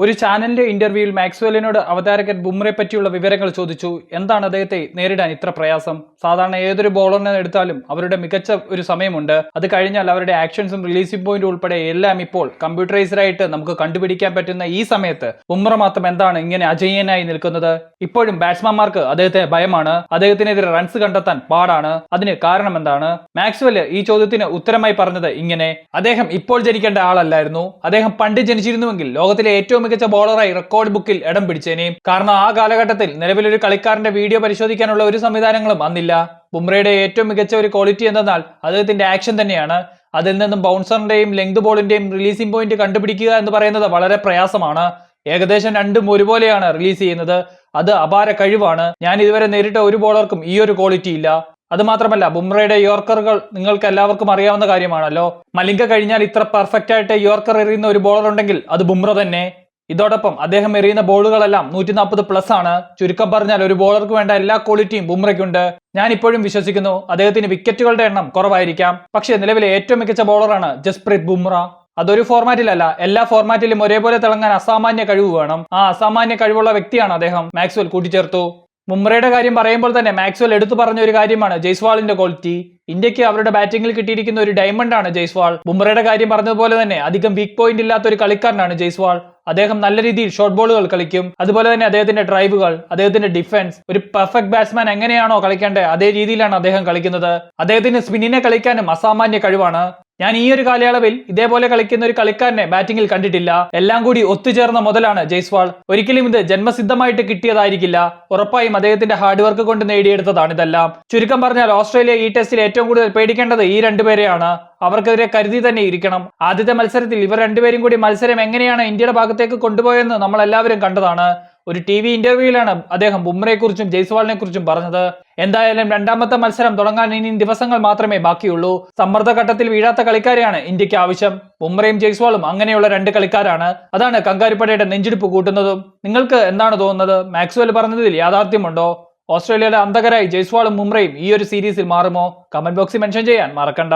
ഒരു ചാനലിന്റെ ഇന്റർവ്യൂവിൽ മാക്സ്വെല്ലിനോട് അവതാരകൻ ബുംറയെ പറ്റിയുള്ള വിവരങ്ങൾ ചോദിച്ചു. എന്താണ് അദ്ദേഹത്തെ നേരിടാൻ ഇത്ര പ്രയാസം? സാധാരണ ഏതൊരു ബോളറിനെ എടുത്താലും അവരുടെ മികച്ച ഒരു സമയമുണ്ട്. അത് കഴിഞ്ഞാൽ അവരുടെ ആക്ഷൻസും റിലീസിംഗ് പോയിന്റും ഉൾപ്പെടെ എല്ലാം ഇപ്പോൾ കമ്പ്യൂട്ടറൈസ്ഡായിട്ട് നമുക്ക് കണ്ടുപിടിക്കാൻ പറ്റുന്ന ഈ സമയത്ത് ബുംറ മാത്രം എന്താണ് ഇങ്ങനെ അജയ്യനായി നിൽക്കുന്നത്? ഇപ്പോഴും ബാറ്റ്സ്മാൻമാർക്ക് അദ്ദേഹത്തെ ഭയമാണ്. അദ്ദേഹത്തിനെതിരെ റൺസ് കണ്ടെത്താൻ പാടാണ്. അതിന് കാരണം എന്താണ്? മാക്സ്വെൽ ഈ ചോദ്യത്തിന് ഉത്തരമായി പറഞ്ഞത് ഇങ്ങനെ. അദ്ദേഹം ഇപ്പോൾ ജനിക്കേണ്ട ആളല്ലായിരുന്നു. അദ്ദേഹം പണ്ട് ജനിച്ചിരുന്നുവെങ്കിൽ ലോകത്തിലെ ഏറ്റവും മികച്ച ബോളറായി റെക്കോർഡ് ബുക്കിൽ ഇടം പിടിച്ചേനെ. കാരണം ആ കാലഘട്ടത്തിൽ നിലവിലൊരു കളിക്കാരന്റെ വീഡിയോ പരിശോധിക്കാനുള്ള ഒരു സംവിധാനങ്ങളും അന്നില്ല. ബുംറയുടെ ഏറ്റവും മികച്ച ഒരു ക്വാളിറ്റി എന്തെന്നാൽ അദ്ദേഹത്തിന്റെ ആക്ഷൻ തന്നെയാണ്. അതിൽ നിന്നും ബൗൺസറിന്റെയും ലെങ്ത് ബോളിന്റെയും റിലീസിംഗ് പോയിന്റ് കണ്ടുപിടിക്കുക എന്ന് പറയുന്നത് വളരെ പ്രയാസമാണ്. ഏകദേശം രണ്ടും ഒരുപോലെയാണ് റിലീസ് ചെയ്യുന്നത്. അത് അപാര കഴിവാണ്. ഞാൻ ഇതുവരെ നേരിട്ട ഒരു ബോളർക്കും ഈ ഒരു ക്വാളിറ്റി ഇല്ല. അതുമാത്രമല്ല ബുംറയുടെ യോർക്കറുകൾ നിങ്ങൾക്ക് എല്ലാവർക്കും അറിയാവുന്ന കാര്യമാണല്ലോ. മലിംഗ കഴിഞ്ഞാൽ ഇത്ര പെർഫെക്റ്റ് ആയിട്ട് യോർക്കർ എറിയുന്ന ഒരു ബോളർ ഉണ്ടെങ്കിൽ അത് ബുംറ തന്നെ. ഇതോടൊപ്പം അദ്ദേഹം എറിയുന്ന ബോളുകളെല്ലാം നൂറ്റി നാൽപ്പത് പ്ലസ് ആണ്. ചുരുക്കം പറഞ്ഞാൽ ഒരു ബോളർക്ക് വേണ്ട എല്ലാ ക്വാളിറ്റിയും ബുംറയ്ക്കുണ്ട്. ഞാൻ ഇപ്പോഴും വിശ്വസിക്കുന്നു അദ്ദേഹത്തിന് വിക്കറ്റുകളുടെ എണ്ണം കുറവായിരിക്കാം. പക്ഷേ നിലവിലെ ഏറ്റവും മികച്ച ബോളറാണ് ജസ്പ്രീത് ബുംറ. അതൊരു ഫോർമാറ്റിലല്ല എല്ലാ ഫോർമാറ്റിലും ഒരേപോലെ തിളങ്ങാൻ അസാമാന്യ കഴിവ് വേണം. ആ അസാമാന്യ കഴിവുള്ള വ്യക്തിയാണ് അദ്ദേഹം. മാക്സ്വൽ കൂട്ടിച്ചേർത്തു. മുംറയുടെ കാര്യം പറയുമ്പോൾ തന്നെ മാക്സ്വൽ എടുത്തു പറഞ്ഞ ഒരു കാര്യമാണ് ജയ്സ്വാളിന്റെ ക്വാളിറ്റി ഇന്ത്യയ്ക്ക് അവരുടെ ബാറ്റിംഗിൽ കിട്ടിയിരിക്കുന്ന ഒരു ഡയമണ്ട് ആണ് ജയ്സ്വാൾ. ബുംറയുടെ കാര്യം പറഞ്ഞതുപോലെ തന്നെ അധികം വീക്ക് പോയിന്റ് ഇല്ലാത്ത ഒരു കളിക്കാരനാണ് ജയ്സ്വാൾ. അദ്ദേഹം നല്ല രീതിയിൽ ഷോർട്ട് ബോളുകൾ കളിക്കും. അതുപോലെ തന്നെ അദ്ദേഹത്തിന്റെ ഡ്രൈവുകൾ അദ്ദേഹത്തിന്റെ ഡിഫൻസ് ഒരു പെർഫെക്റ്റ് ബാറ്റ്സ്മാൻ എങ്ങനെയാണോ കളിക്കേണ്ടത് അതേ രീതിയിലാണ് അദ്ദേഹം കളിക്കുന്നത്. അദ്ദേഹത്തിന് സ്പിന്നിനെ കളിക്കാനും അസാമാന്യ കഴിവാണ്. ഞാൻ ഈ ഒരു കാലയളവിൽ ഇതേപോലെ കളിക്കുന്ന ഒരു കളിക്കാരനെ ബാറ്റിംഗിൽ കണ്ടിട്ടില്ല. എല്ലാം കൂടി ഒത്തുചേർന്ന മുതലാണ് ജയ്സ്വാൾ. ഒരിക്കലും ഇത് ജന്മസിദ്ധമായിട്ട് കിട്ടിയതായിരിക്കില്ല. ഉറപ്പായും അദ്ദേഹത്തിന്റെ ഹാർഡ് വർക്ക് കൊണ്ട് നേടിയെടുത്തതാണ് ഇതെല്ലാം. ചുരുക്കം പറഞ്ഞാൽ ഓസ്ട്രേലിയ ഈ ടെസ്റ്റിൽ ഏറ്റവും കൂടുതൽ പേടിക്കേണ്ടത് ഈ രണ്ടുപേരെയാണ്. അവർക്കെതിരെ കരുതി തന്നെ ഇരിക്കണം. ആദ്യത്തെ മത്സരത്തിൽ ഇവർ രണ്ടുപേരും കൂടി മത്സരം എങ്ങനെയാണ് ഇന്ത്യയുടെ ഭാഗത്തേക്ക് കൊണ്ടുപോയെന്ന് നമ്മൾ എല്ലാവരും കണ്ടതാണ്. ഒരു ടി വി ഇന്റർവ്യൂവിലാണ് അദ്ദേഹം ബുംറയെക്കുറിച്ചും ജയ്സ്വാളിനെ കുറിച്ചും പറഞ്ഞത്. എന്തായാലും രണ്ടാമത്തെ മത്സരം തുടങ്ങാൻ ഇനി ദിവസങ്ങൾ മാത്രമേ ബാക്കിയുള്ളൂ. സമ്മർദ്ദഘട്ടത്തിൽ വീഴാത്ത കളിക്കാരെയാണ് ഇന്ത്യയ്ക്ക് ആവശ്യം. ബുംറയും ജയ്സ്വാളും അങ്ങനെയുള്ള രണ്ട് കളിക്കാരാണ്. അതാണ് കങ്കാരിപ്പടയുടെ നെഞ്ചിടിപ്പ് കൂട്ടുന്നതും. നിങ്ങൾക്ക് എന്താണ് തോന്നുന്നത്? മാക്സ്വൽ പറഞ്ഞതിൽ യാഥാർത്ഥ്യമുണ്ടോ? ഓസ്ട്രേലിയയുടെ അന്തകരായി ജയ്സ്വാളും മുംറയും ഈ ഒരു സീരീസിൽ മാറുമോ? കമന്റ് ബോക്സിൽ മെൻഷൻ ചെയ്യാൻ മറക്കണ്ട.